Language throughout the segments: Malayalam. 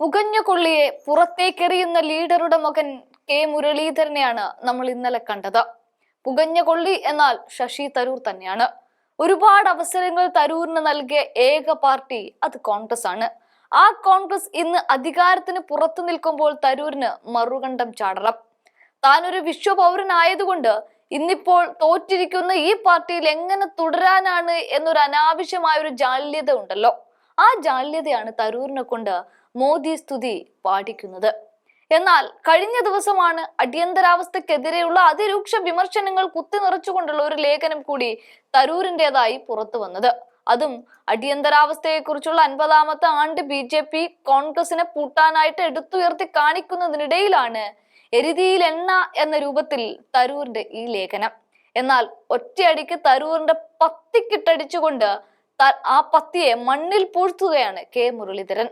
പുകഞ്ഞ കൊള്ളിയെ പുറത്തേക്കെറിയുന്ന ലീഡറുടെ മകൻ കെ മുരളീധരനെയാണ് നമ്മൾ ഇന്നലെ കണ്ടത്. പുകഞ്ഞ കൊള്ളി എന്നാൽ ശശി തരൂർ തന്നെയാണ്. ഒരുപാട് അവസരങ്ങൾ തരൂരിന് നൽകിയ ഏക പാർട്ടി അത് കോൺഗ്രസ് ആണ്. ആ കോൺഗ്രസ് ഇന്ന് അധികാരത്തിന് പുറത്തു നിൽക്കുമ്പോൾ തരൂരിന് മറുകണ്ഠം ചാടണം. താനൊരു വിശ്വപൗരനായതുകൊണ്ട് ഇന്നിപ്പോൾ തോറ്റിരിക്കുന്ന ഈ പാർട്ടിയിൽ എങ്ങനെ തുടരാനാണ് എന്നൊരു അനാവശ്യമായ ഒരു ജാള്യത ഉണ്ടല്ലോ. ആ ജാള്യതയാണ് തരൂരിനെ കൊണ്ട് മോദി സ്തുതി പാടിക്കുന്നത്. എന്നാൽ കഴിഞ്ഞ ദിവസമാണ് അടിയന്തരാവസ്ഥക്കെതിരെയുള്ള അതിരൂക്ഷ വിമർശനങ്ങൾ കുത്തി നിറച്ചുകൊണ്ടുള്ള ഒരു ലേഖനം കൂടി തരൂരിന്റെതായി പുറത്തു വന്നത്. അതും അടിയന്തരാവസ്ഥയെക്കുറിച്ചുള്ള അൻപതാമത്തെ ആണ്ട് ബി ജെ പി കോൺഗ്രസിനെ പൂട്ടാനായിട്ട് എടുത്തുയർത്തി കാണിക്കുന്നതിനിടയിലാണ് എരുതിയിൽ എണ്ണ എന്ന രൂപത്തിൽ തരൂരിന്റെ ഈ ലേഖനം. എന്നാൽ ഒറ്റയടിക്ക് തരൂരിന്റെ പത്തിക്കിട്ടടിച്ചുകൊണ്ട് ആ പത്തിയെ മണ്ണിൽ പൂഴ്ത്തുകയാണ് കെ മുരളീധരൻ.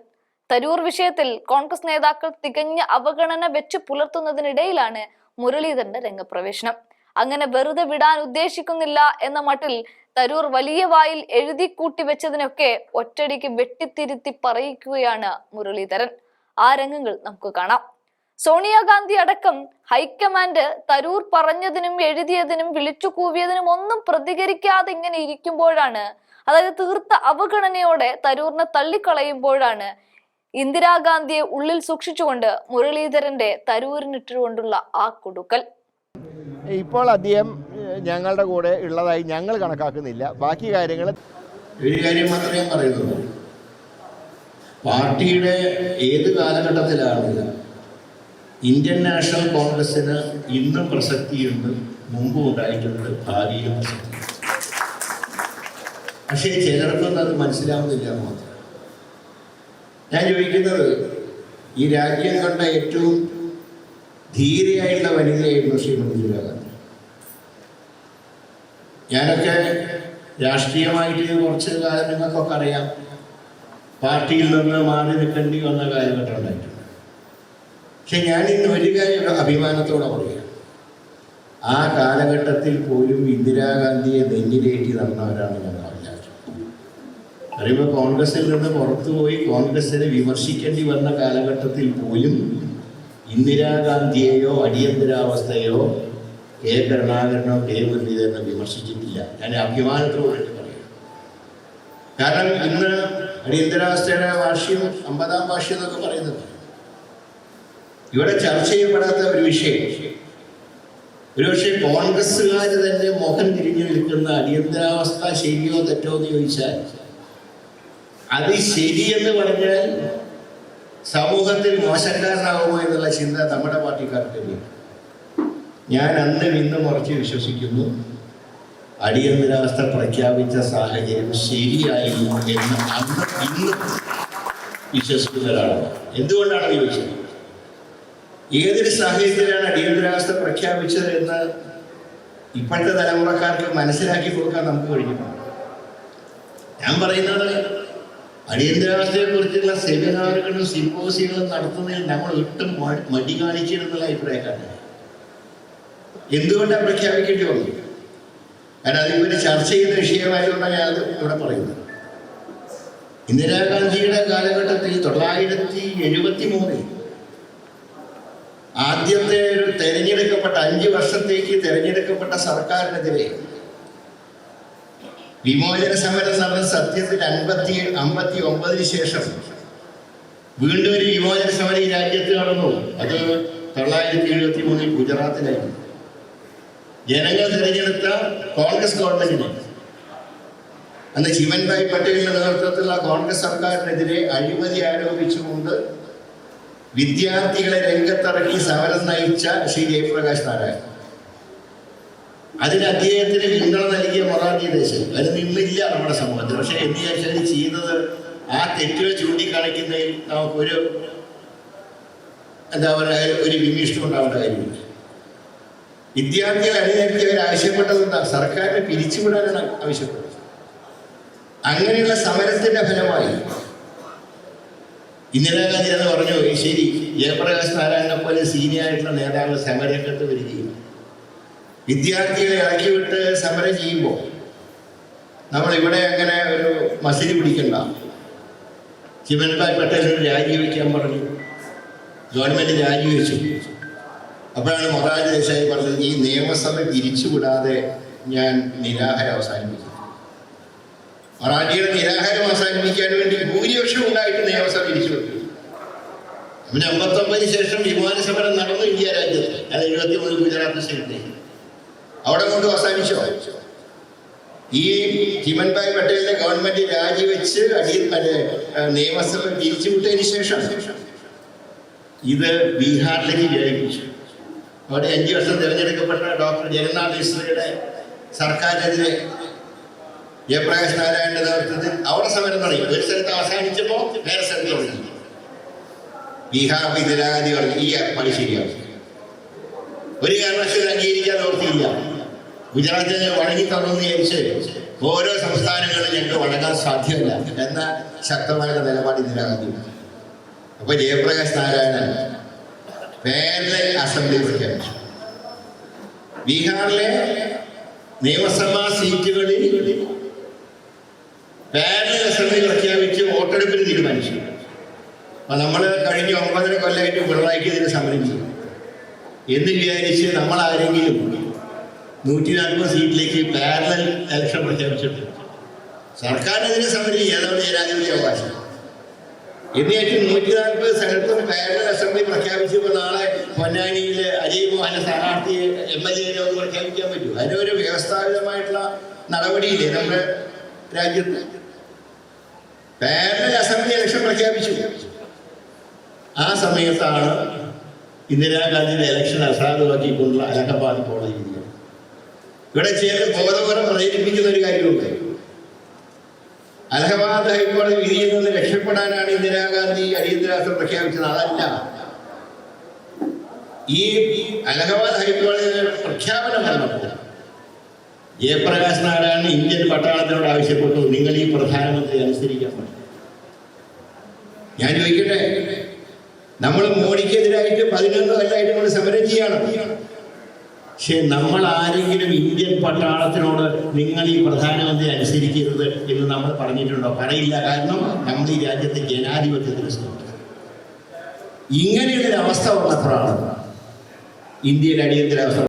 തരൂർ വിഷയത്തിൽ കോൺഗ്രസ് നേതാക്കൾ തികഞ്ഞ അവഗണന വെച്ച് പുലർത്തുന്നതിനിടയിലാണ് മുരളീധരന്റെ രംഗപ്രവേശനം. അങ്ങനെ വെറുതെ വിടാൻ ഉദ്ദേശിക്കുന്നില്ല എന്ന മട്ടിൽ തരൂർ വലിയ വായിൽ എഴുതി കൂട്ടി വെച്ചതിനൊക്കെ ഒറ്റടിക്ക് വെട്ടിത്തിരുത്തി പറയിക്കുകയാണ് മുരളീധരൻ. ആ രംഗങ്ങൾ നമുക്ക് കാണാം. സോണിയാഗാന്ധി അടക്കം ഹൈക്കമാൻഡ് തരൂർ പറഞ്ഞതിനും എഴുതിയതിനും വിളിച്ചു കൂവിയതിനും ഒന്നും പ്രതികരിക്കാതെ ഇങ്ങനെ ഇരിക്കുമ്പോഴാണ് അതായത് തീർത്ത അവഗണനയോടെ തരൂറിനെ തള്ളിക്കളയുമ്പോഴാണ് ഇന്ദിരാഗാന്ധിയെ ഉള്ളിൽ സൂക്ഷിച്ചുകൊണ്ട് മുരളീധരന്റെ തരൂരിനിട്ടുകൊണ്ടുള്ള ആ കൊടുക്കൽ. ഇപ്പോൾ അദ്ദേഹം ഞങ്ങളുടെ കൂടെ ഉള്ളതായി ഞങ്ങൾ കണക്കാക്കുന്നില്ല. ബാക്കി കാര്യങ്ങൾ ഒരു കാര്യം മാത്രമേ ഞാൻ പറയുന്നുള്ളൂ. പാർട്ടിയുടെ ഏത് കാലഘട്ടത്തിലാണ് ഇന്ത്യൻ നാഷണൽ കോൺഗ്രസിന് ഇന്നും പ്രസക്തിയുണ്ട് മുമ്പും ഉണ്ടായിട്ടുണ്ട് ഭാവിയിലും പ്രസക്തി പക്ഷേ ചിലർക്കൊന്നും അത് മനസ്സിലാവുന്നില്ല മാത്രം. ഞാൻ ചോദിക്കുന്നത് ഈ രാജ്യം കണ്ട ഏറ്റവും ധീരയായിട്ടുള്ള വനിതയായിരുന്നു ശ്രീമതി ഇന്ദിരാഗാന്ധി ഞാനൊക്കെ രാഷ്ട്രീയമായിട്ട് കുറച്ച് കാലം നിങ്ങൾക്കൊക്കെ അറിയാം. പാർട്ടിയിൽ നിന്ന് മാറി നിൽക്കേണ്ടി വന്ന കാലഘട്ടം ഉണ്ടായിട്ടുണ്ട് പക്ഷെ ഞാൻ ഇന്ന് ഒരു കാര്യം അഭിമാനത്തോടെ പറയാം ആ കാലഘട്ടത്തിൽ പോലും ഇന്ദിരാഗാന്ധിയെ നെഞ്ഞിലേറ്റി നടന്നവരാണ് ഞങ്ങൾ പറയുമ്പോൾ കോൺഗ്രസിൽ നിന്ന് പുറത്തുപോയി കോൺഗ്രസിനെ വിമർശിക്കേണ്ടി വന്ന കാലഘട്ടത്തിൽ പോലും ഇന്ദിരാഗാന്ധിയെയോ അടിയന്തരാവസ്ഥയോ കെ കരുണാകരനോ കെ മുരളീധരനോ വിമർശിച്ചിട്ടില്ല. ഞാൻ അഭിമാനത്തോടെ പറയാം കാരണം ഇന്ന് അടിയന്തരാവസ്ഥയുടെ വാർഷികം അമ്പതാം വാർഷ്യം എന്നൊക്കെ പറയുന്നത് ഇവിടെ ചർച്ച ചെയ്യപ്പെടാത്ത ഒരു വിഷയം. ഒരുപക്ഷെ കോൺഗ്രസ്സുകാർ തന്നെ മുഖം തിരിഞ്ഞു നിൽക്കുന്ന അടിയന്തരാവസ്ഥ ശരിയോ തെറ്റോ എന്ന് ചോദിച്ചാൽ അത് ശരിയെന്ന് പറഞ്ഞാൽ സമൂഹത്തിൽ മോശക്കാരനാകുമോ എന്നുള്ള ചിന്ത നമ്മുടെ പാർട്ടിക്കാർക്കില്ല. ഞാൻ അന്ന് ഇന്ന് ഉറച്ചു വിശ്വസിക്കുന്നു. അടിയന്തരാവസ്ഥ പ്രഖ്യാപിച്ച സാഹചര്യം ശരിയായിരുന്നു എന്ന് അന്ന് ഇന്ന് വിശ്വസിക്കുന്ന ഒരാളാണ് എന്തുകൊണ്ടാണ് ചോദിച്ചത് ഏതൊരു സാഹചര്യത്തിലാണ് അടിയന്തരാവസ്ഥ പ്രഖ്യാപിച്ചത് എന്ന് ഇപ്പോഴത്തെ തലമുറക്കാർക്ക് മനസ്സിലാക്കി കൊടുക്കാൻ നമുക്ക് കഴിഞ്ഞിട്ടുണ്ട്. ഞാൻ പറയുന്നത് അടിയന്തരാവസ്ഥയെ കുറിച്ചുള്ള സെമിനാറുകളും സിമ്പോസിയങ്ങളും നടത്തുന്നതിൽ നമ്മൾ ഒട്ടും മടി കാണിച്ചിരുന്നുള്ള അഭിപ്രായക്കാരാണ് എന്തുകൊണ്ടാണ് പ്രഖ്യാപിക്കേണ്ടി വന്നു കാരണം അതിപ്പോൾ ചർച്ച ചെയ്യുന്ന വിഷയമായതുകൊണ്ടാണ് ഞാൻ ഇവിടെ പറയുന്നത്. ഇന്ദിരാഗാന്ധിയുടെ കാലഘട്ടത്തിൽ തൊള്ളായിരത്തി എഴുപത്തി മൂന്നിൽ ആദ്യത്തെ ഒരു തെരഞ്ഞെടുക്കപ്പെട്ട അഞ്ച് വർഷത്തേക്ക് തെരഞ്ഞെടുക്കപ്പെട്ട സർക്കാരിനെതിരെ വിമോചന സമരം നടന്ന സത്യത്തിൽ അൻപത്തി അമ്പത്തി ഒമ്പതിന് ശേഷം വീണ്ടും ഒരു വിമോചന സമരം ഈ രാജ്യത്ത് നടന്നു. അത് തൊള്ളായിരത്തി എഴുപത്തി മൂന്നിൽ ഗുജറാത്തിലായിരുന്നു ജനങ്ങൾ തിരഞ്ഞെടുത്ത കോൺഗ്രസ് ഗവൺമെന്റിനെ. അന്ന് ചിമൻഭായ് പട്ടേലിന്റെ നേതൃത്വത്തിലുള്ള കോൺഗ്രസ് സർക്കാരിനെതിരെ അഴിമതി ആരോപിച്ചുകൊണ്ട് വിദ്യാർത്ഥികളെ രംഗത്തിറക്കി സമരം നയിച്ച ശ്രീ ജയപ്രകാശ് നാരായൺ അതിന് അദ്ദേഹത്തിന് പിന്തുണ നൽകിയ മൊറാർജി ദേശം. അത് നിന്നില്ല നമ്മുടെ സമൂഹത്തിൽ. പക്ഷെ എന്ന് വിചാരിച്ചാൽ ചെയ്യുന്നത് ആ തെറ്റുകൾ ചൂണ്ടിക്കാണിക്കുന്നതിൽ നമുക്കൊരു എന്താ പറയുക ഒരു വിമീഷണം ഉണ്ടാവേണ്ട കാര്യമില്ല. വിദ്യാർത്ഥികൾ അണിനിരത്തി അവർ ആവശ്യപ്പെട്ടത് എന്താ? സർക്കാരിനെ പിരിച്ചുവിടാനാണ് ആവശ്യപ്പെട്ടത്. അങ്ങനെയുള്ള സമരത്തിന്റെ ഫലമായി ഇന്ദിരാഗാന്ധി എന്ന് പറഞ്ഞു "ഈ ശരി ജയപ്രകാശ് നാരായണനെ പോലെ സീനിയർ ആയിട്ടുള്ള നേതാക്കൾ സമരരംഗത്ത് വരികയും വിദ്യാർത്ഥികളെ ഇറക്കി വിട്ട് സമരം ചെയ്യുമ്പോൾ നമ്മൾ ഇവിടെ അങ്ങനെ ഒരു മസിലി പിടിക്കണ്ട. ശിവൻഭായ് പട്ടേലിനോട് രാജിവെക്കാൻ പറഞ്ഞു. ഗവൺമെന്റ് രാജിവെച്ചു അപ്പോഴാണ് മൊറാജ് ദേശായി പറഞ്ഞത് ഈ നിയമസഭ തിരിച്ചുവിടാതെ ഞാൻ നിരാഹാരം അവസാനിപ്പിക്കും. മറാഠിയുടെ നിരാഹാരം അവസാനിപ്പിക്കാൻ വേണ്ടി ഭൂരിപക്ഷം ഉണ്ടായിട്ട് നിയമസഭ പിരിച്ചുവിട്ടു പിന്നെ അമ്പത്തൊമ്പതിന് ശേഷം വിമാന സമരം നടന്നു ഇന്ത്യ രാജ്യത്ത്. അത് എഴുപത്തി മൂന്ന് ഗുജറാത്ത് സ്റ്റേറ്റിൽ അവിടെ കൊണ്ട് അവസാനിച്ചോ? ഈ ചിമൻഭായ് പട്ടേലിന്റെ ഗവൺമെന്റ് രാജിവെച്ച് അടി നിയമസഭ തിരിച്ചുവിട്ടതിന് ശേഷം ഇത് ബീഹാറിലേക്ക് വ്യാപിപ്പിച്ചു അവിടെ അഞ്ചു വർഷം തിരഞ്ഞെടുക്കപ്പെട്ട ഡോക്ടർ ജഗന്നാഥ് മിശ്രയുടെ സർക്കാരിനെതിരെ ജയപ്രകാശ് നാരായണന്റെ നേതൃത്വത്തിൽ അവിടെ സമരം തുടങ്ങി ഒരു സ്ഥലത്ത് അവസാനിച്ചപ്പോൾ വേറെ സ്ഥലത്ത് തുടങ്ങി. ബീഹാർ ഇന്ദിരാഗാന്ധി പറഞ്ഞു ഈ പണി ശരിയാവും. ഒരു കാരണവശാലും അംഗീകരിക്കാൻ ഓർത്തിയില്ല ഗുജറാത്തിന് വഴങ്ങി തന്നെന്ന് വിചാരിച്ച് ഓരോ സംസ്ഥാനങ്ങളിലും ഞങ്ങൾക്ക് വഴങ്ങാൻ സാധ്യമല്ല. എന്ന ശക്തമായ നിലപാട് ഇന്ദിരാഗാന്ധി. അപ്പൊ ജയപ്രകാശ് നാരായണൻ പേരിലെ അസംബ്ലി പ്രഖ്യാപിച്ചു ബീഹാറിലെ നിയമസഭാ സീറ്റുകളിൽ പാരലൽ അസംബ്ലി പ്രഖ്യാപിച്ച് വോട്ടെടുപ്പിന് തീരുമാനിച്ചു. അപ്പൊ നമ്മൾ കഴിഞ്ഞ ഒമ്പതര കൊല്ലമായിട്ട് പിണറായിക്ക് ഇതിനെ സമരം ചെയ്തു. എന്ന് വിചാരിച്ച് നമ്മൾ ആരെങ്കിലും നൂറ്റി നാൽപ്പത് സീറ്റിലേക്ക് പാരലൽ ഇലക്ഷൻ പ്രഖ്യാപിച്ചിട്ടുണ്ട്. സർക്കാരിനെതിരെ സമരം അതാണ് ജനാധിപത്യ അവകാശം. ഏറ്റവും നൂറ്റി നാൽപ്പത് സ്ഥലത്തും പാരലൽ അസംബ്ലി പ്രഖ്യാപിച്ചപ്പോൾ നാളെ പൊന്നാനിയിൽ അജയ് മോഹന സ്ഥാനാർത്ഥിയെ എം എൽ എ ഒന്ന് പ്രഖ്യാപിക്കാൻ പറ്റൂ അതിനൊരു വ്യവസ്ഥാപിതമായിട്ടുള്ള നടപടിയില്ലേ നമ്മുടെ രാജ്യത്ത്? പാരലൽ അസംബ്ലി ഇലക്ഷൻ പ്രഖ്യാപിച്ചു. ആ സമയത്താണ് ഇന്ദിരാഗാന്ധിയുടെ ഇലക്ഷൻ അസാധുവാക്കിക്കൊണ്ടുള്ള അലഹബാദ് കോളേജ് ഇവിടെ ചില ബോധപരം പ്രചരിപ്പിക്കുന്ന ഒരു കാര്യമുണ്ട്. അലഹബാദ് ഹൈക്കോടതി വിധിയിൽ നിന്ന് രക്ഷപ്പെടാനാണ് ഇന്ദിരാഗാന്ധി അടിയന്തരാവസ്ഥ പ്രഖ്യാപിച്ചത്. അതല്ല. ഈ അലഹബാദ് ഹൈക്കോടതിയുടെ പ്രഖ്യാപനം നടന്നിട്ടില്ല. ജയപ്രകാശ് നാരായണൻ ഇന്ത്യൻ പട്ടാളത്തിനോട് ആവശ്യപ്പെട്ടു. നിങ്ങൾ ഈ പ്രധാനമന്ത്രി അനുസരിക്കാൻ ഞാൻ ചോദിക്കട്ടെ? നമ്മൾ മോഡിക്കെതിരായിട്ട് പതിനൊന്ന് കൊല്ലമായിട്ട് നമ്മൾ സമരം ചെയ്യണം. പക്ഷെ നമ്മൾ ആരെങ്കിലും പട്ടാളത്തിനോട് നിങ്ങൾ ഈ പ്രധാനമന്ത്രി അനുസരിക്കരുത് എന്ന് നമ്മൾ പറഞ്ഞിട്ടുണ്ടോ? പറയില്ല. കാരണം നമ്മൾ ഈ രാജ്യത്തെ ജനാധിപത്യത്തിന് ഇങ്ങനെയുള്ളൊരവസ്ഥ വന്നപ്പോഴാണ് ഇന്ത്യയിൽ അടിയന്തരാവസ്ഥ